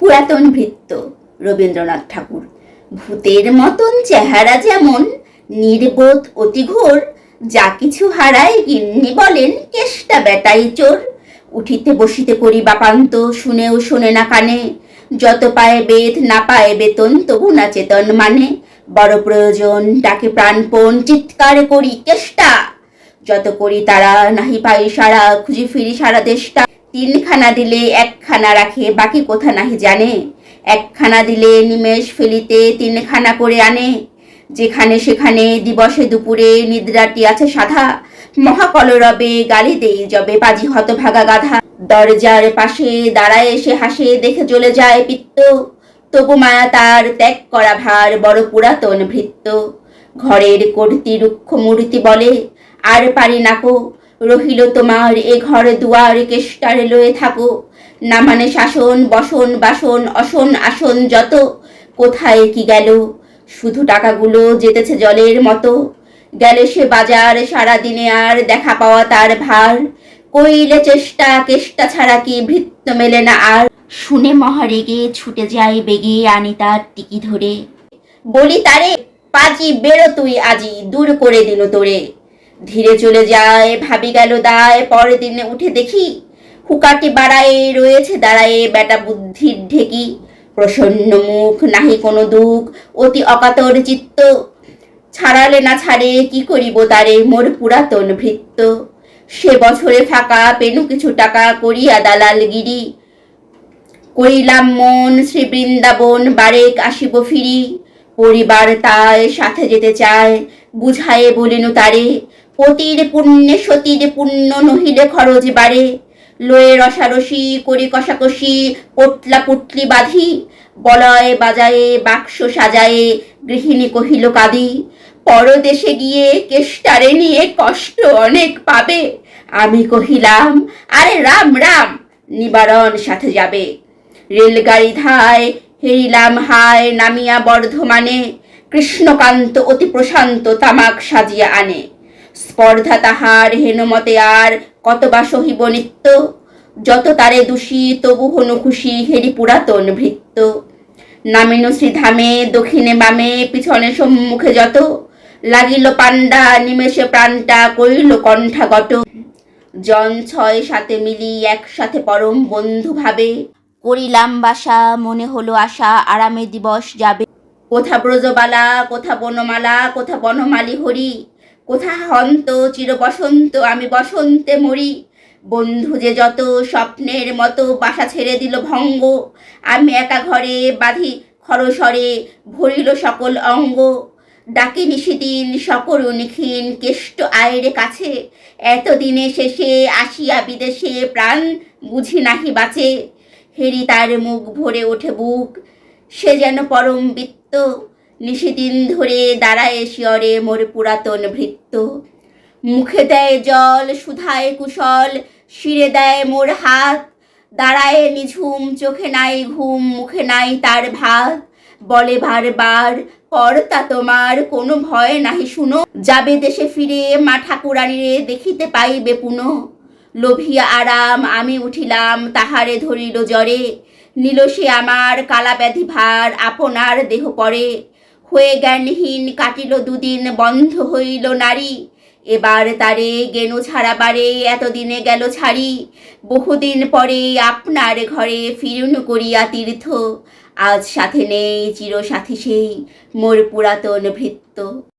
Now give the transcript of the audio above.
পুরাতন ভৃত্য। রবীন্দ্রনাথ ঠাকুর, ভূতের মতন চেহারা যেমন, নির্বোধ অতিঘোর যা কিছু হারায় গিন্নি বলেন, কেষ্টা বেটাই চোর। উঠিতে বসিতে করি বাপান্ত, শুনেও শোনে না কানে। যত পায় বেদ, না পায় বেতন, তবু না চেতন মানে। বড় প্রয়োজন ডাকে প্রাণপণ, চিৎকার করি কেষ্টা। যত করি তারা, নাহি পাই সারা খুঁজি ফিরি সারা দেশটা। তিনখানা দিলে একখানা রাখে, বাকি কোথা নাহি জানে। একখানা দিলে নিমেষ ফেলিতে তিনখানা করে আনে। যেখানে সেখানে দিবসে দুপুরে নিদ্রাটি আছে সাধা। মহাকলরবে গালি দেই যবে পাজি হতভাগা গাধা। দরজার পাশে দাঁড়ায় এসে হাসে, দেখে চলে যায় পিত্ত। তবু মায়া তার ত্যাগ করা ভার বড় পুরাতন ভৃত্য ঘরের কর্তি রুক্ষ মূর্তি বলে, আর পারি নাকো। রহিল তোমার এ ঘর দুয়ার কেষ্টারে লয়ে থাকো। না মানে শাসন বসন বাসন অসন আসন যত কোথায় কি গেল? শুধু টাকাগুলো যেতেছে জলের মতো। গেলে সে বাজার সারা দিনে আর দেখা পাওয়া তার ভার। কইলে চেষ্টা কেষ্টা ছাড়া কি ভৃত্য মেলে না আর? শুনে মহারেগে ছুটে যায় বেগে আনি তার টিকি ধরে। বলি তারে পাজি বেরো তুই আজি দূর করে দিল তোরে। ধীরে চলে যায়, ভাবি গেল দায়, পরের দিনে উঠে দেখি হুকাটি বাড়ায়ে রয়েছে, দাঁড়ায়ে বেটা বুদ্ধির ঢেকি। প্রসন্ন মুখ, নাহি কোনো দুঃখ, অতি অকাতর চিত্ত। ছাড়ালে না ছাড়ে, কি করিব তারে, মোর পুরাতন ভৃত্য। সে বছরে ফাঁকা, পেনু কিছু টাকা করিয়া দালালগিরি করিলাম মন, শ্রী বৃন্দাবন, বারেক আসিব ফিরি। পরিবার তাই সাথে যেতে চায়, বুঝায়ে বলিনু তারে পতির পুণ্যে, সতীর পুণ্য নহিলে খরচ বাড়ে লয়ে রসারসি করি কষাকষি, পটলা পুটলি বাঁধি। বলয় বাজায়ে, বাক্স সাজায়ে, গৃহিণী কহিল কাঁদি। পরদেশে গিয়ে কেষ্টারে নিয়ে কষ্ট অনেক পাবে। আমি কহিলাম, আরে রাম রাম, নিবারণ সাথে যাবে। রেলগাড়ি ধায়, হেরিলাম হায়, নামিয়া বর্ধমানে। কৃষ্ণকান্ত অতি প্রশান্ত তামাক সাজিয়া আনে। স্পর্ধা তাহার, হেনমতে আর কত বা সহিব নিত্য? যত তারে দোষী, তবু হনু খুশি হেরি পুরাতন ভৃত্য। নামিনু শ্রীধামে, দক্ষিণে বামে, পিছনে সম্মুখে যত। লাগিল পাণ্ডা নিমেষে প্রাণটা করিল কণ্ঠাগত। জন ছয় সাথে মিলি একসাথে পরম বন্ধু ভাবে করিলাম বাসা, মনে হলো আশা, আরামে দিবস যাবে। কোথা ব্রজবালা, কোথা বনমালা, কোথা বনমালী হরি কোথা হন্ত চির বসন্ত, আমি বসন্তে মরি। বন্ধু যে যত স্বপ্নের মতো বাসা ছেড়ে দিল ভঙ্গ, আমি একা ঘরে বাঁধি খরসরে ভরিল সকল অঙ্গ। ডাকি নিশিদিন সকরু নিখিন কেষ্ট আয়ের কাছে। এতদিনে শেষে আসিয়া বিদেশে প্রাণ বুঝি নাহি বাঁচে। হেরি তার মুখ ভরে ওঠে বুক, সে যেন পরম বৃত্ত। নিশিদিন ধরে দাঁড়ায় শিয়রে মোর পুরাতন ভৃত্য। মুখে দেয় জল, সুধায় কুশল, শিরে দেয় মোর হাত। দাঁড়ায় নিঝুম, চোখে নাই ঘুম, মুখে নাই তার ভাত। বলে বারবার, কর্তা তোমার, কোনো ভয় নাহি, শুনো। যাবে দেশে ফিরে, মা ঠাকুরানীরে দেখিতে পাইবে পুনঃ। লোভিয়া আরাম আমি উঠিলাম, তাহারে ধরিল জ্বরে। নিল সে আমার কালা ব্যাধি ভার, আপনার দেহ পরে। হয়ে জ্ঞানহীন কাটিল দুদিন, বন্ধ হইল নারী। এবার তারে গেনু ছাড়াবারে এতদিনে গেল ছাড়ি। বহুদিন পরে আপনার ঘরে ফিরুন করিয়া তীর্থ। আজ সাথে নেই চির চিরসাথী সেই, মোর পুরাতন ভৃত্য।